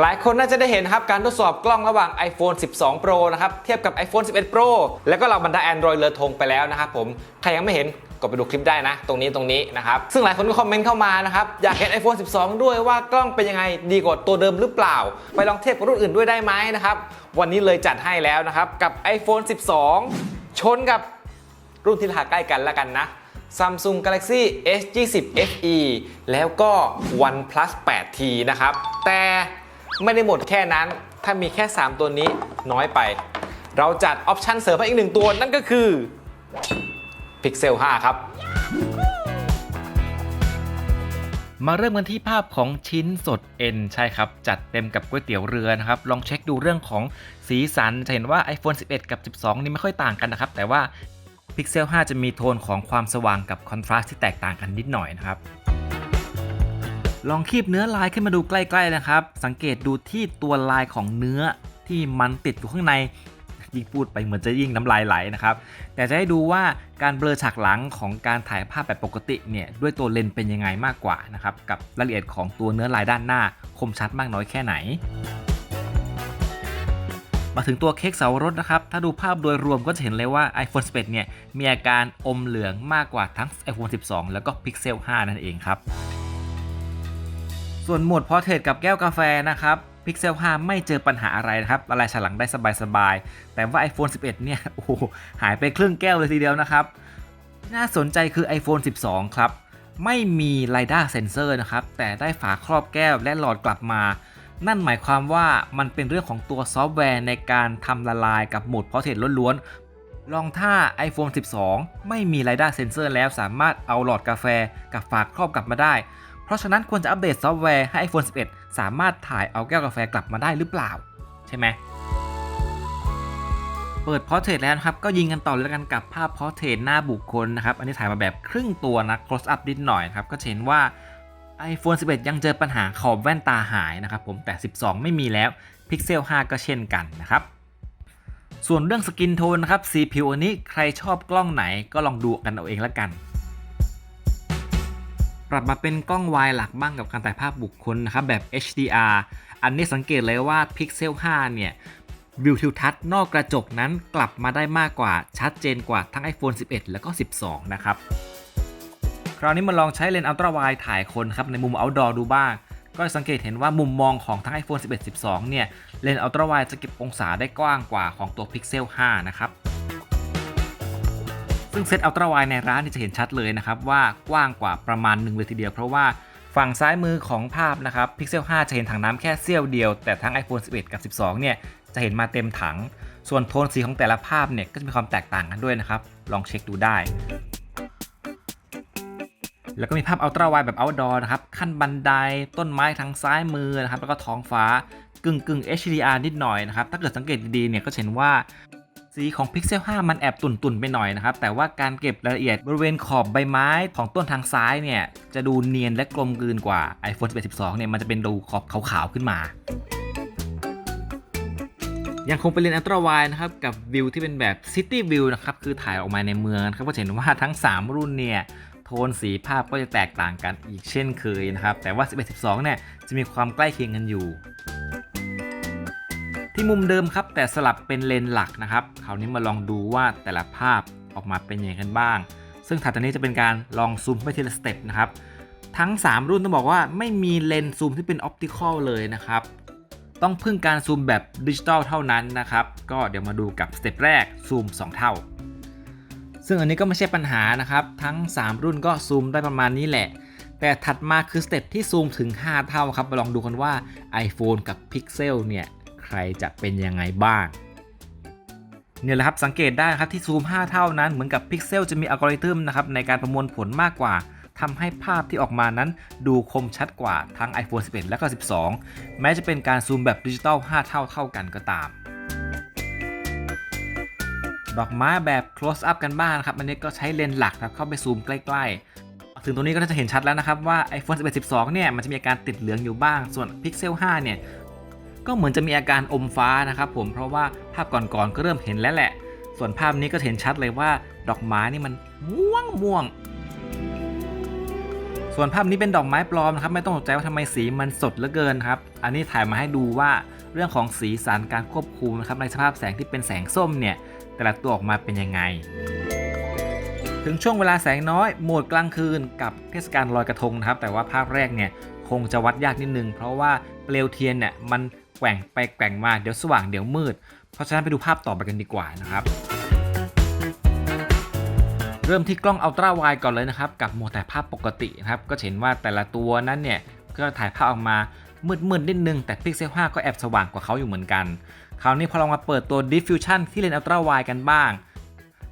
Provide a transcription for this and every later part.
หลายคนน่าจะได้เห็นครับการทดสอบกล้องระหว่าง iPhone 12 Pro นะครับเทียบกับ iPhone 11 Pro แล้วก็เหล่าบรรดา Android เลอทงไปแล้วนะครับผมใครยังไม่เห็นก็ไปดูคลิปได้นะ ตรงนี้ตรงนี้นะครับ ซึ่งหลายคนก็คอมเมนต์เข้ามานะครับ อยากเห็น iPhone 12 ด้วยว่ากล้องเป็นยังไงดีกว่าตัวเดิมหรือเปล่า ไปลองเทียบกับรุ่นอื่นด้วยได้ไหมนะครับ วันนี้เลยจัดให้แล้วนะครับ กับ iPhone 12 ชนกับรุ่นที่ราคาใกล้กันแล้วกันนะ Samsung Galaxy S20 FE แล้วก็ OnePlus 8T นะครับ แต่ ไม่ได้หมดแค่นั้น ถ้ามีแค่ 3 ตัวนี้น้อยไป เราจัดออปชันเสริมให้อีกหนึ่งตัวนั่นก็คือ Pixel 5 ครับมาเริ่มกันที่ภาพของชิ้นสดเอ็นใช่ครับ จัดเต็มกับก๋วยเตี๋ยวเรือนะครับ ลองเช็คดูเรื่องของสีสัน จะเห็นว่า iPhone 11 กับ 12 นี่ไม่ค่อยต่างกันนะครับ แต่ว่า Pixel 5 จะมีโทนของความสว่างกับคอนทราสต์ที่แตกต่างกันนิดหน่อยนะครับ ลองคีบเนื้อลายขึ้นมาดูใกล้ๆนะครับ สังเกตดูที่ตัวลายของเนื้อที่มันติดอยู่ข้างในยิ่งพูดไปเหมือนจะยิ่งน้ำลายไหลนะครับแต่จะให้ดูว่าการเบลอฉากหลังของการถ่ายภาพแบบปกติเนี่ยด้วยตัวเลนส์เป็นยังไงมากกว่านะครับกับรายละเอียดของตัวเนื้อลายด้านหน้า คมชัดมากน้อยแค่ไหน มาถึงตัวเค้กเสาวรสนะครับ ถ้าดูภาพโดยรวมก็จะเห็นเลยว่า iPhone 11เนี่ยมีอาการอมเหลืองมากกว่าทั้ง iPhone 12 แล้วก็ Pixel 5 นั่นเองครับ ส่วนหมดพอเทรกับแก้วกาแฟนะครับ Pixel 5 ไม่เจอปัญหาอะไรนะครับละลายฉลังได้สบายๆ แต่ว่า iPhone 11 เนี่ย โอ้โห หายไปครึ่งแก้วเลยทีเดียวนะครับ น่าสนใจคือ iPhone 12 ครับ ไม่มี LiDAR Sensor นะครับ แต่ได้ฝาครอบแก้วและหลอดกลับมา นั่นหมายความว่ามันเป็นเรื่องของตัวซอฟต์แวร์ในการทำละลายกับโหมดพอเทรล้วนๆลองถ้า iPhone 12 ไม่มี LiDAR Sensor แล้วสามารถเอาหลอดกาแฟกับฝาครอบกลับมาได้ เพราะฉะนั้นควรจะอัปเดตซอฟต์แวร์ให้ iPhone 11 สามารถถ่ายเอาแก้วกาแฟกลับมาได้หรือเปล่า ใช่ไหม เปิดพอร์เทรตแล้วครับ ก็ยิงกันต่อเลยกันกับภาพพอร์เทรตหน้าบุคคลนะครับ อันนี้ถ่ายมาแบบครึ่งตัวนะ close up นิดหน่อยครับ ก็เห็นว่า iPhone 11 ยังเจอปัญหาขอบแว่นตาหายนะครับผมแต่ 12 ไม่มีแล้ว Pixel 5 ก็เช่นกันนะครับส่วนเรื่องสกินโทนนะครับ CPU อันนี้ใครชอบกล้องไหนก็ลองดูกันเอาเองละกัน ปรับมาเป็นกล้องวายหลักบ้างกับการถ่ายภาพบุคคลนะครับแบบ HDR อันนี้สังเกตเลยว่า Pixel 5 เนี่ยวิวทิวทัศน์นอกกระจกนั้นกลับมาได้มากกว่าชัดเจนกว่าทั้ง iPhone 11 แล้วก็ 12 นะครับ คราวนี้มาลองใช้เลนส์อัลตร้าไวด์ถ่ายคนครับในมุม outdoor ดูบ้าง ก็สังเกตเห็นว่ามุมมองของทั้ง iPhone 11 12 เนี่ยเลนส์อัลตร้าไวด์จะเก็บองศาได้กว้างกว่าของตัว Pixel 5 นะครับ ซึ่งเซตอัลตร้าไวในร้านนี่จะเห็นชัดเลยนะครับว่ากว้างกว่าประมาณหนึ่งเลยทีเดียว เพราะว่าฝั่งซ้ายมือของภาพนะครับ Pixel 5 จะเห็นถังน้ำแค่เสี้ยวเดียว แต่ทั้ง iPhone 11 กับ 12 เนี่ย จะเห็นมาเต็มถัง ส่วนโทนสีของแต่ละภาพเนี่ย ก็จะมีความแตกต่างกันด้วยนะครับ ลองเช็คดูได้ แล้วก็มีภาพอัลตร้าไวแบบ outdoor นะครับ ขั้นบันไดต้นไม้ทางซ้ายมือนะครับ แล้วก็ท้องฟ้ากึ่งกึ่ง HDR นิดหน่อยนะครับ ถ้าเกิดสังเกตดีๆเนี่ยก็เห็นว่า สีของ Pixel 5 มันแอบตุ่นๆ ไปหน่อยนะครับ แต่ว่าการเก็บรายละเอียดบริเวณขอบใบไม้ของต้นทางซ้ายเนี่ย จะดูเนียนและกลมกลืนกว่า iPhone 11 12 เนี่ย มันจะเป็นดูขอบขาวๆ ขึ้นมา ยังคงเป็นเลนส์อัลตร้าไวนะครับ กับวิวที่เป็นแบบ City View นะครับ คือถ่ายออกมาในเมืองนะครับก็จะเห็นว่าทั้ง 3 รุ่นเนี่ยโทนสีภาพก็จะแตกต่างกันอีกเช่นเคยนะครับแต่ว่า 11 12 เนี่ยจะมีความใกล้เคียงกันอยู่ ที่มุมเดิมครับ แต่สลับเป็นเลนหลักนะครับคราวนี้มาลองดูว่าแต่ละภาพออกมาเป็นยังไงกันบ้าง ซึ่งถัดจากนี้จะเป็นการลองซูมไปทีละสเต็ปนะครับทั้ง 3 รุ่นต้องบอกว่าไม่มีเลนส์ซูมที่เป็นออปติคอลเลยนะครับ ต้องพึ่งการซูมแบบดิจิตอลเท่านั้นนะครับ ก็เดี๋ยวมาดูกับสเต็ปแรกซูม 2 เท่า ซึ่งอันนี้ก็ไม่ใช่ปัญหานะครับ ทั้ง 3 รุ่นก็ซูมได้ประมาณนี้แหละ แต่ถัดมาคือสเต็ปที่ซูมถึง 5 เท่าครับ มาลองดูกันว่า iPhone กับ Pixel เนี่ย ใครจะเป็นยังไงบ้างเนี่ยแหละครับสังเกตได้ครับที่ซูม 5 เท่านั้นเหมือนกับ Pixel จะมีอัลกอริทึมนะครับในการประมวลผลมากกว่าทำให้ภาพที่ออกมานั้นดูคมชัดกว่าทั้ง iPhone 11 และก็ 12 แม้จะเป็นการซูมแบบดิจิตอล 5 เท่าเท่ากันก็ตาม ดอกไม้แบบ close up กันบ้างนะครับ อันนี้ก็ใช้เลนส์หลักครับเข้าไปซูมใกล้ๆ ถึงตรงนี้ก็น่าจะเห็นชัดแล้วนะครับว่า iPhone 11 12 เนี่ยมันจะมีอาการติดเหลืองอยู่บ้าง ส่วน Pixel 5 เนี่ย ก็เหมือนจะมีอาการอมฟ้านะครับผมเพราะว่าภาพก่อนๆก็เริ่มเห็นแล้วแหละ ส่วนภาพนี้ก็เห็นชัดเลยว่าดอกไม้นี่มันม่วงม่วง ส่วนภาพนี้เป็นดอกไม้ปลอมนะครับไม่ต้องตกใจว่าทำไมสีมันสดเหลือเกินครับ อันนี้ถ่ายมาให้ดูว่าเรื่องของสีสันการควบคุมนะครับในสภาพแสงที่เป็นแสงส้มเนี่ยแต่ละตัวออกมาเป็นยังไง ถึงช่วงเวลาแสงน้อยโหมดกลางคืนกับเทศกาลลอยกระทงนะครับ แต่ว่าภาพแรกเนี่ยคงจะวัดยากนิดนึง เพราะว่าเปลวเทียนเนี่ยมัน แกว่งไปแกว่งมาเดี๋ยวสว่างเดี๋ยวมืด เพราะฉะนั้นไปดูภาพต่อไปกันดีกว่านะครับ เริ่มที่กล้องอัลตราไวก่อนเลยนะครับ กับโหมดถ่ายภาพปกตินะครับ ก็เห็นว่าแต่ละตัวนั้นเนี่ยก็ถ่ายภาพออกมามืดๆนิดนึง แต่ Pixel 5 ก็แอบสว่างกว่าเขาอยู่เหมือนกัน คราวนี้พอลองมาเปิดตัว Diffusion ที่เลนส์อัลตราไวกันบ้าง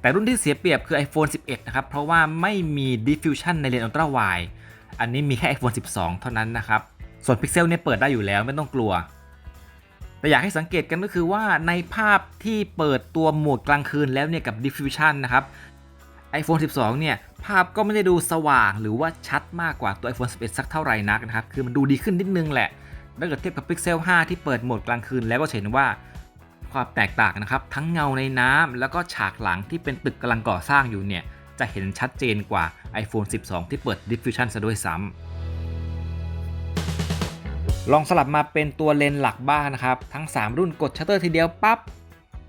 แต่รุ่นที่เสียเปรียบคือ iPhone 11 นะครับ เพราะว่าไม่มี Diffusion ในเลนส์อัลตราไวอันนี้มีแค่ iPhone 12 เท่านั้นนะครับ ส่วน Pixel เนี่ยเปิดได้อยู่แล้วไม่ต้องกลัว แต่อยากให้สังเกตกันก็คือว่าในภาพที่เปิดตัวโหมดกลางคืนแล้วเนี่ยกับ Diffusion นะครับ iPhone 12 เนี่ย ภาพก็ไม่ได้ดูสว่างหรือว่าชัดมากกว่าตัว iPhone 11 สักเท่าไหร่นักนะครับ คือมันดูดีขึ้นนิดนึงแหละถ้าเกิดเทียบกับ Pixel 5 ที่เปิดโหมดกลางคืนแล้วก็เห็นว่าความแตกต่างนะครับ ทั้งเงาในน้ำแล้วก็ฉากหลังที่เป็นตึกกำลังก่อสร้างอยู่เนี่ย จะเห็นชัดเจนกว่า iPhone 12 ที่เปิด Diffusion ซะด้วยซ้ำ ลองสลับมาเป็นตัวเลนส์หลักบ้างนะครับ ทั้ง 3 รุ่นกดชัตเตอร์ทีเดียวปั๊บ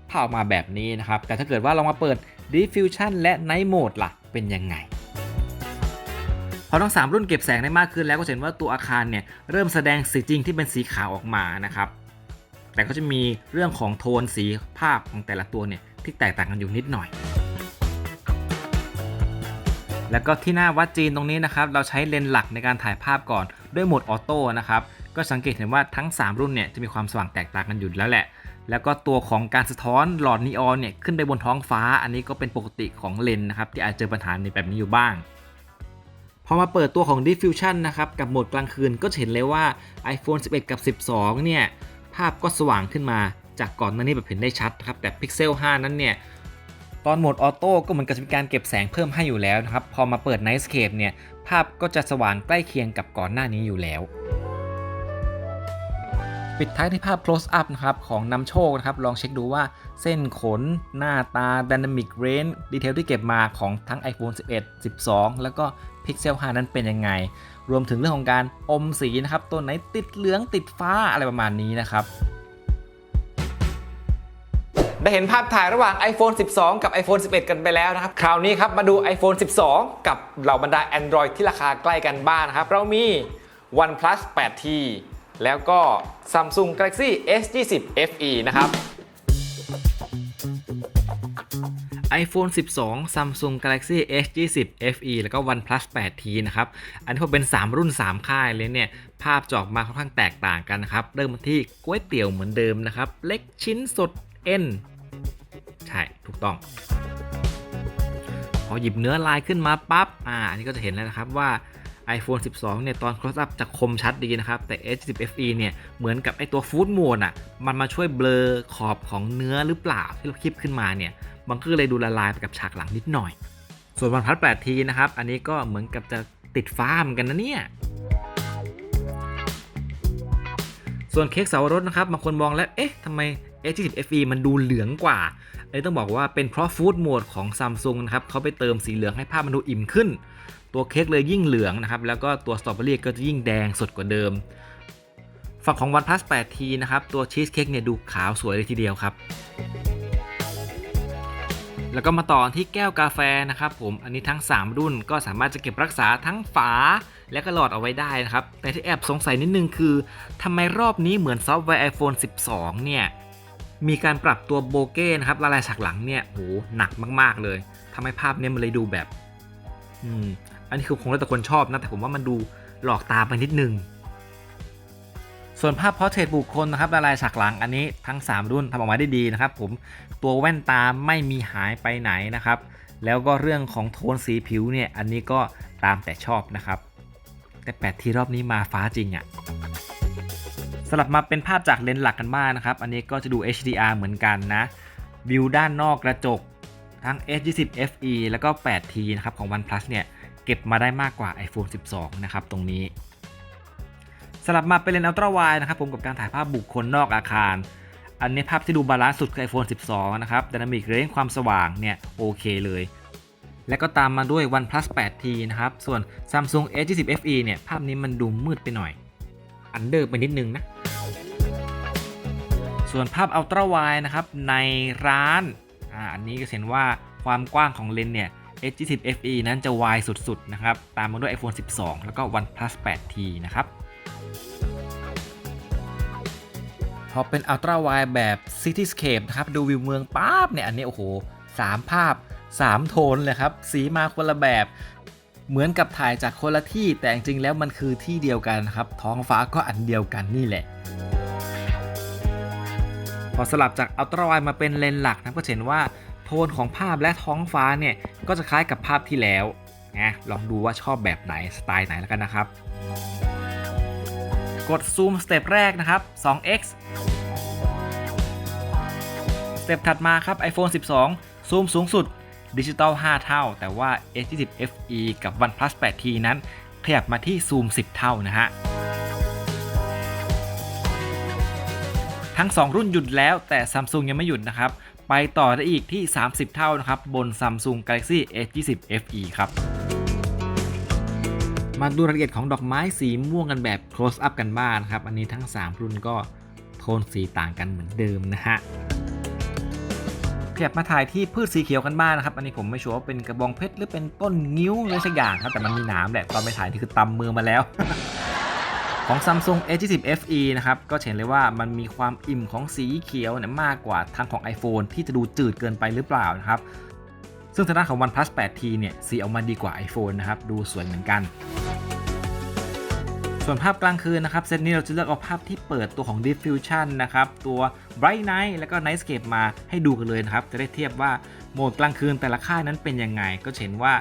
ภาออกมาแบบนี้นะครับ แต่ถ้าเกิดว่าเรามาเปิด Diffusion และ Night Mode ล่ะ เป็นยังไงพอทั้ง 3 รุ่นเก็บแสงได้มากขึ้นแล้วก็เห็นว่าตัวอาคารเนี่ยเริ่มแสดงสีจริงที่เป็นสีขาวออกมานะครับ แต่ก็จะมีเรื่องของโทนสีภาพของแต่ละตัวเนี่ยที่แตกต่างกันอยู่นิดหน่อย แล้วก็ที่หน้าวัดจีนตรงนี้นะครับ เราใช้เลนส์หลักในการถ่ายภาพก่อนด้วยโหมดออโต้นะครับ ก็สังเกตเห็นว่าทั้ง 3 รุ่นเนี่ยจะมีความสว่างแตกต่างกันอยู่แล้วแหละ แล้วก็ตัวของการสะท้อนหลอดนีออนเนี่ยขึ้นไปบนท้องฟ้า อันนี้ก็เป็นปกติของเลนส์นะครับที่อาจเจอปัญหาในแบบนี้อยู่บ้าง พอมาเปิดตัวของ Diffusion นะครับกับโหมดกลางคืนก็เห็นเลยว่า iPhone 11 กับ 12 เนี่ยภาพก็สว่างขึ้นมาจากก่อนหน้านี้แบบเห็นได้ชัดครับแต่ Pixel 5 นั้นเนี่ยตอนโหมดออโต้ก็เหมือนกับจะมีการเก็บแสงเพิ่มให้อยู่แล้วนะครับ พอมาเปิด Nightscape เนี่ย ภาพก็จะสว่างใกล้เคียงกับก่อนหน้านี้อยู่แล้ว ปิดท้ายที่ภาพ close up นะครับของนำโชคนะครับลองเช็คดูว่าเส้นขน หน้าตา dynamic range ดีเทลที่เก็บมาของทั้ง iPhone 11 12 แล้วก็ Pixel 5 นั้นเป็นยังไง รวมถึงเรื่องของการอมสีนะครับตัวไหนติดเหลืองติดฟ้าอะไรประมาณนี้นะครับได้เห็นภาพถ่ายระหว่าง iPhone 12 กับ iPhone 11 กันไปแล้วนะครับ คราวนี้ครับมาดู iPhone 12 กับเหล่าบรรดา Android ที่ราคาใกล้กันบ้างนะครับ เรามี OnePlus 8T แล้วก็ Samsung Galaxy S20 FE นะครับ iPhone 12 Samsung Galaxy S20 FE แล้วก็ OnePlus 8T นะครับ อันนี้พอเป็น 3 รุ่น 3 ค่ายเลยเนี่ย ภาพจะออกมาค่อนข้างแตกต่างกันนะครับ เริ่มที่ก๋วยเตี๋ยวเหมือนเดิมนะครับ เล็กชิ้นสดเอ็นใช่ ถูกต้อง พอหยิบเนื้อลายขึ้นมาปั๊บ อ่า อันนี้ก็จะเห็นแล้วนะครับว่า iPhone 12 เนี่ย ตอน close up จะคมชัดดีนะครับ แต่ S10 FE เนี่ย เหมือนกับไอตัว Food Mode อะ มันมาช่วยเบลอขอบของเนื้อหรือเปล่าที่เราคลิปขึ้นมาเนี่ย มันก็เลยดูละลายไปกับฉากหลังนิดหน่อย ส่วน OnePlus 8T นะครับ อันนี้ก็เหมือนกับจะติดฟ้าเหมือนกันนะเนี่ยส่วนเค้กเสาวรสนะครับบางคนมองแล้ว เอ๊ะทำไม S20 FE มันดูเหลืองกว่า อันนี้ต้องบอกว่าเป็นเพราะฟู้ดโหมดของ Samsung นะครับเขาไปเติมสีเหลืองให้ภาพมันดูอิ่มขึ้น ตัวเค้กเลยยิ่งเหลืองนะครับ แล้วก็ตัวสตรอเบอรี่ก็จะยิ่งแดงสดกว่าเดิม ฝั่งของ OnePlus 8T นะครับ ตัวชีสเค้กเนี่ยดูขาวสวยเลยทีเดียวครับ แล้วก็มาต่อที่แก้วกาแฟนะครับผม อันนี้ทั้ง 3 รุ่นก็สามารถจะเก็บรักษาทั้งฝาและก็หลอดเอาไว้ได้นะครับ แต่ที่แอบสงสัยนิดนึงคือทำไมรอบนี้เหมือนซอฟต์แวร์ iPhone 12 เนี่ยมีการปรับตัวโบเก้นะครับละลายฉากหลังเนี่ยโหหนักมาก ๆ เลยทำให้ภาพเนี่ยมันเลยดูแบบ อืม อันนี้คือคงแล้วแต่คนชอบนะ แต่ผมว่ามันดูหลอกตาไปนิดนึง ส่วนภาพพอร์เทรตบุคคลนะครับละลายฉากหลังอันนี้ทั้ง 3 รุ่นทำออกมาได้ดีนะครับ ผมตัวแว่นตาไม่มีหายไปไหนนะครับ แล้วก็เรื่องของโทนสีผิวเนี่ยอันนี้ก็ตามแต่ชอบนะครับ แต่แปดทีรอบนี้มาฟ้าจริงอะ่ะสลับมาเป็นภาพจากเลนส์หลักกันบ้างนะครับ อันนี้ก็จะดู HDR เหมือนกันนะ วิวด้านนอกกระจกทั้ง S20 FE แล้วก็ 8T นะครับของ OnePlus เนี่ย ก็บมาได้มากกว่า iPhone 12 นะครับตรงนี้สลับมาเป็นเลนส์อัลตร้าไวนะครับผมกับการถ่ายภาพบุคคลนอกอาคาร อันนี้ภาพที่ดูบาลานซ์สุดคือ iPhone 12 นะครับ Dynamic Range ความสว่างเนี่ยโอเคเลย และก็ตามมาด้วย OnePlus 8T นะครับ ส่วน Samsung S20 FE เนี่ยภาพนี้มันดูมืดไปหน่อย อันเดอร์ไปนิดนึงนะ ส่วนภาพ Ultra Wide นะครับในร้านอ่าอันนี้ก็เห็นว่าความกว้างของเลนส์เนี่ย S20 FE นั้นจะวายสุดๆนะครับ ตามมาด้วย iPhone 12 แล้วก็ OnePlus 8T นะครับ พอเป็น Ultra Wide แบบ Cityscape นะครับ ดูวิวเมืองป๊าบเนี่ย อันนี้โอ้โห 3 ภาพ 3 โทนเลยครับ สีมาคนละแบบ เหมือนกับถ่ายจากคนละที่ แต่จริงๆแล้วมันคือที่เดียวกันครับ ท้องฟ้าก็อันเดียวกันนี่แหละพอสลับจาก Ultra Wide มาเป็นเลนส์หลักนะก็เห็นว่า ทนของภาพและท้องฟ้าเนี่ยก็จะคล้ายกับภาพที่แล้วนะลองดูว่าชอบแบบไหนสไตล์ไหนแล้วกันนะครับ กดซูมสเต็ปแรกนะครับ 2x สเต็ปถัดมาครับ iPhone 12 ซูมสูงสุดดิจิตอล 5 เท่า แต่ว่า S20 FE กับ OnePlus 8T นั้น ขยับมาที่ซูม 10 เท่านะฮะ ทั้ง 2 รุ่นหยุดแล้วแต่ Samsung ยังไม่หยุดนะครับ ไปต่อได้อีกที่ 30 เท่านะครับ บน Samsung Galaxy S20 FE ครับมาดูรายละเอียดของดอกไม้สีม่วงกันแบบ close up กันบ้างนะครับ อันนี้ทั้ง 3 รุ่นก็โทนสีต่างกันเหมือนเดิมนะฮะขยับมาถ่ายที่พืชสีเขียวกันบ้างนะครับ อันนี้ผมไม่ชัวร์ว่าเป็นกระบองเพชรหรือเป็นต้นงิ้วอะไรสักอย่างครับ แต่มันมีหนามแหละ ตอนไปถ่ายนี่คือตำมือมาแล้ว ของ Samsung S20 FE นะครับ ก็เห็นเลยว่ามันมีความอิ่มของสีเขียวเนี่ยมากกว่าทางของ iPhone ที่จะดูจืดเกินไปหรือเปล่านะครับ ซึ่งทางด้านของ OnePlus 8T เนี่ยสีออกมาดีกว่า iPhone นะครับ ดูสวยเหมือนกัน ส่วนภาพกลางคืนนะครับ เซตนี้เราจะเลือกเอาภาพที่เปิดตัวของ Diffusion นะครับ ตัว Bright Night แล้วก็ Nightscape มาให้ดูกันเลยนะครับ จะได้เทียบว่าโหมดกลางคืนแต่ละค่ายนั้นเป็นยังไง ก็เห็นว่า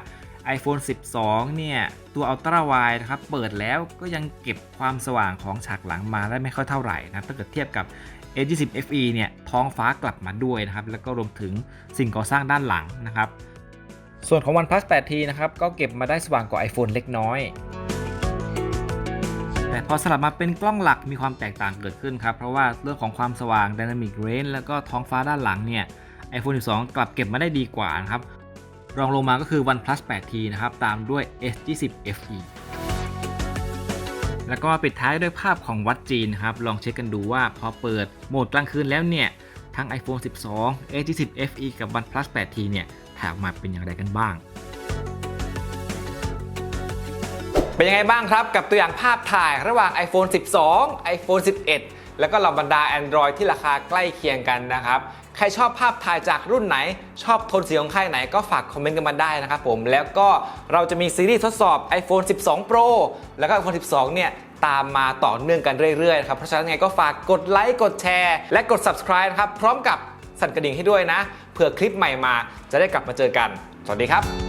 iPhone 12 เนี่ย ตัว Ultra Wide นะครับ เปิดแล้วก็ยังเก็บความสว่างของฉากหลังมาได้ไม่ค่อยเท่าไหร่นะครับถ้าเกิดเทียบกับ A20 FE เนี่ยท้องฟ้ากลับมาด้วยนะครับ แล้วก็รวมถึงสิ่งก่อสร้างด้านหลังนะครับ ส่วนของ OnePlus 8T นะครับ ก็เก็บมาได้สว่างกว่า iPhone เล็กน้อยแต่พอสลับมาเป็นกล้องหลักมีความแตกต่างเกิดขึ้นครับ เพราะว่าเรื่องของความสว่าง Dynamic Range แล้วก็ท้องฟ้าด้านหลังเนี่ย iPhone 12 กลับเก็บมาได้ดีกว่านะครับ รองลงมาก็คือ OnePlus 8T นะครับ ตามด้วย S20 FE แล้วก็ปิดท้ายด้วยภาพของวัดจีนครับ ลองเช็คกันดูว่าพอเปิดโหมดกลางคืนแล้วเนี่ย ทั้ง iPhone 12 S20 FE กับ OnePlus 8T เนี่ยถ่ายออกมาเป็นอย่างไรกันบ้าง เป็นยังไงบ้างครับ กับตัวอย่างภาพถ่ายระหว่าง iPhone 12 iPhone 11 แล้วก็เหล่าบรรดา Android ที่ราคาใกล้เคียงกันนะครับใครชอบภาพถ่ายจากรุ่นไหน ชอบโทนสีของค่ายไหนก็ฝากคอมเมนต์กันมาได้นะครับผม แล้วก็เราจะมีซีรีส์ทดสอบ iPhone 12 Pro แล้วก็ iPhone 12 เนี่ยตามมาต่อเนื่องกันเรื่อยๆครับ เพราะฉะนั้นไงก็ฝากกดไลค์กดแชร์ และกด subscribe นะครับ พร้อมกับสั่นกระดิ่งให้ด้วยนะ เผื่อคลิปใหม่มาจะได้กลับมาเจอกัน สวัสดีครับ